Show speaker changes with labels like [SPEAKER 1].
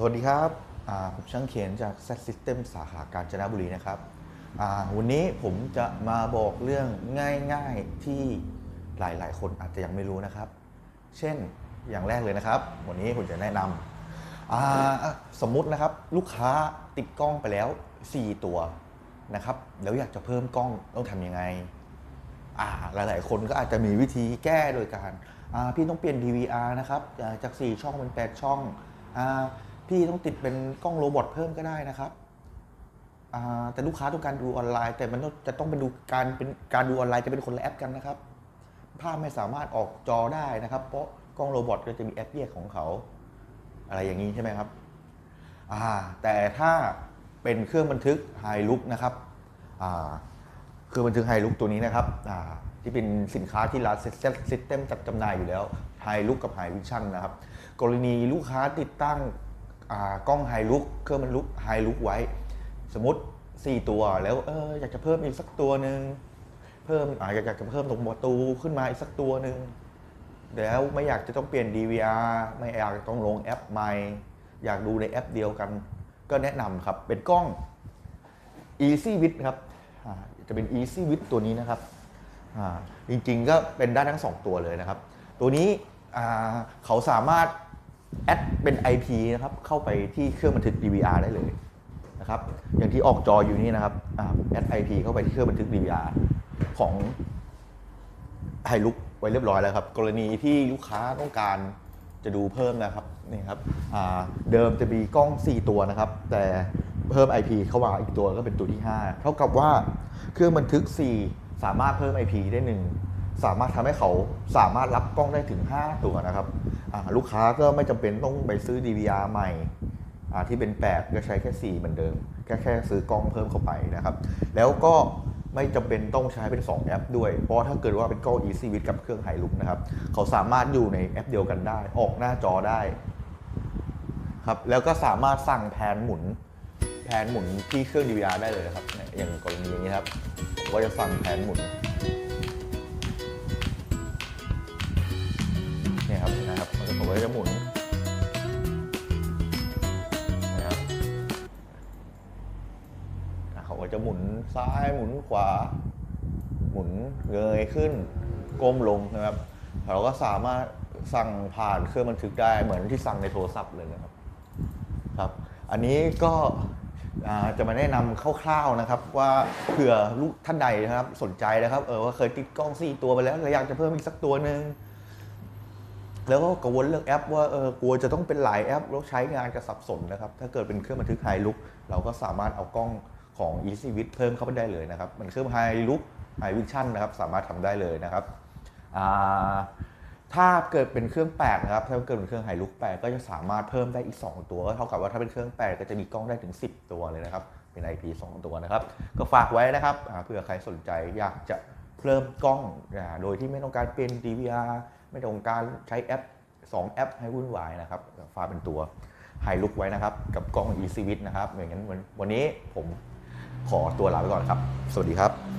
[SPEAKER 1] สวัสดีครับผมช่างเขียนจาก Z System สาขากาญจนบุรีนะครับวันนี้ผมจะมาบอกเรื่องง่ายๆที่หลายๆ คนอาจจะยังไม่รู้นะครับ เช่นอย่างแรกเลยนะครับ วันนี้ผมจะแนะนำอ่าสมมุตินะครับลูกค้าติดกล้องไปแล้ว 4 ตัวนะครับแล้วอยากจะเพิ่มกล้องต้องทำยังไงหลายๆ คนก็อาจจะมีวิธีแก้โดยการพี่ต้องเปลี่ยน DVR นะครับจาก 4 ช่องเป็น 8 ช่อง พี่ต้องติดเป็นกล้องโรบอทเพิ่มก็ได้นะครับแต่ลูกค้าต้องการดูออนไลน์ แต่มันจะต้องเป็นดูการเป็นการดูออนไลน์จะเป็นคนละแอปกันนะครับ ภาพไม่สามารถออกจอได้นะครับ เพราะกล้องโรบอทก็จะมีแอปแยกของเขา อะไรอย่างนี้ใช่ไหมครับแต่ถ้าเป็นเครื่องบันทึกไฮลุกนะครับอ่าคือบันทึกไฮลุกตัวนี้นะครับที่เป็นสินค้าที่ร้านซิสเต็มจัดจำหน่ายอยู่แล้วไฮลุกกับไฮวิชั่นนะครับ กรณีลูกค้าติดตั้ง กล้องไฮลุกเครื่องบรรลุกไฮลุกไว้ สมมติ 4 ตัวแล้วเอออยากจะเพิ่มอีกสักตัวหนึ่งเพิ่มออยากจะเพิ่มตรงประตูขึ้นมาอีกสักตัวหนึ่งแล้วไม่อยากจะต้องเปลี่ยน DVR ไม่อยากต้องลงแอปใหม่ อยากดูในแอปเดียวกัน ก็แนะนำครับเป็นกล้อง Easy w i t ครับจะเป็น Easy w i t ตัวนี้นะครับจริงๆก็เป็นได้ทั้ง 2 ตัวเลยนะครับ ตัวนี้เขาสามารถ แอดเป็น IP นะครับ เข้าไปที่เครื่องบันทึก DVR ได้เลยนะครับ อย่างที่ออกจออยู่นี่นะครับแอด IP เข้าไปที่เครื่องบันทึก DVR ของไฮลุกไว้เรียบร้อยแล้วครับ กรณีที่ลูกค้าต้องการจะดูเพิ่มนะครับนี่ครับเดิมจะมีกล้อง 4 ตัวนะครับ แต่เพิ่ม IP เข้ามาอีกตัวก็เป็นตัวที่ 5 เท่ากับว่าเครื่องบันทึก 4 สามารถเพิ่ม IP ได้หนึ่งสามารถทำให้เขาสามารถรับกล้องได้ถึง 5 ตัวนะครับ ลูกค้าก็ไม่จำเป็นต้องไปซื้อ DVR ใหม่ที่เป็น 8 ก็ใช้แค่ 4 เหมือนเดิม แค่แค่ซื้อกล้องเพิ่มเข้าไปนะครับ แล้วก็ไม่จำเป็นต้องใช้เป็น 2 แอปด้วย เพราะถ้าเกิดว่าเป็นกล้อง Easy w i t กับเครื่องไฮลุกนะครับ เขาสามารถอยู่ในแอปเดียวกันได้ ออกหน้าจอได้ครับแล้วก็สามารถสั่งแผนหมุนแผนหมุนที่เครื่อง DVR ได้เลยนะครับ อย่างกรณีอย่างนี้ครับผมก็จะสั่งแผนหมุน ผมก็จะหมุนนะครับเขาก็จะหมุนซ้ายหมุนขวา หมุนเงยขึ้นก้มลงนะครับ เราก็สามารถสั่งผ่านเครื่องบันทึกได้เหมือนที่สั่งในโทรศัพท์เลยนะครับครับ อันนี้ก็จะมาแนะนำคร่าวๆนะครับ ว่าเผื่อลูกท่านใดนะครับสนใจนะครับเออว่าเคยติดกล้องสี่ตัวไปแล้วเลยอยากจะเพิ่มอีกสักตัวหนึ่ง แล้วก็กังวลเรื่องแอปว่าเออกลัวจะต้องเป็นหลายแอปแล้วใช้งานกระสับสนนะครับ ถ้าเกิดเป็นเครื่องบันทึกไฮลุกเราก็สามารถเอากล้องของ Easy w i t เพิ่มเข้าไปได้เลยนะครับมันเครื่องไฮลุกไฮวิชั่นนะครับสามารถทำได้เลยนะครับถ้าเกิดเป็นเครื่อง8นะครับถ้าเกิดเป็นเครื่องไฮลุก8ก็จะสามารถเพิ่มได้อีก 2 ตัวก็เท่ากับว่าถ้าเป็นเครื่อง8ก็จะมีกล้องได้ถึง 10 ตัวเลยนะครับเป็น IP 2 ตัวนะครับ ก็ฝากไว้นะครับเผื่อใครสนใจอยากจะเพิ่มกล้องโดยที่ไม่ต้องการเป็น DVR ไม่ต้องการใช้แอป 2 แอปให้วุ่นวายนะครับฝากเป็นตัวไฮลุกไว้นะครับ กับกล้อง Easy w i t นะครับอย่างนั้นวันวันนี้ผมขอตัวลาไปก่อนครับ สวัสดีครับ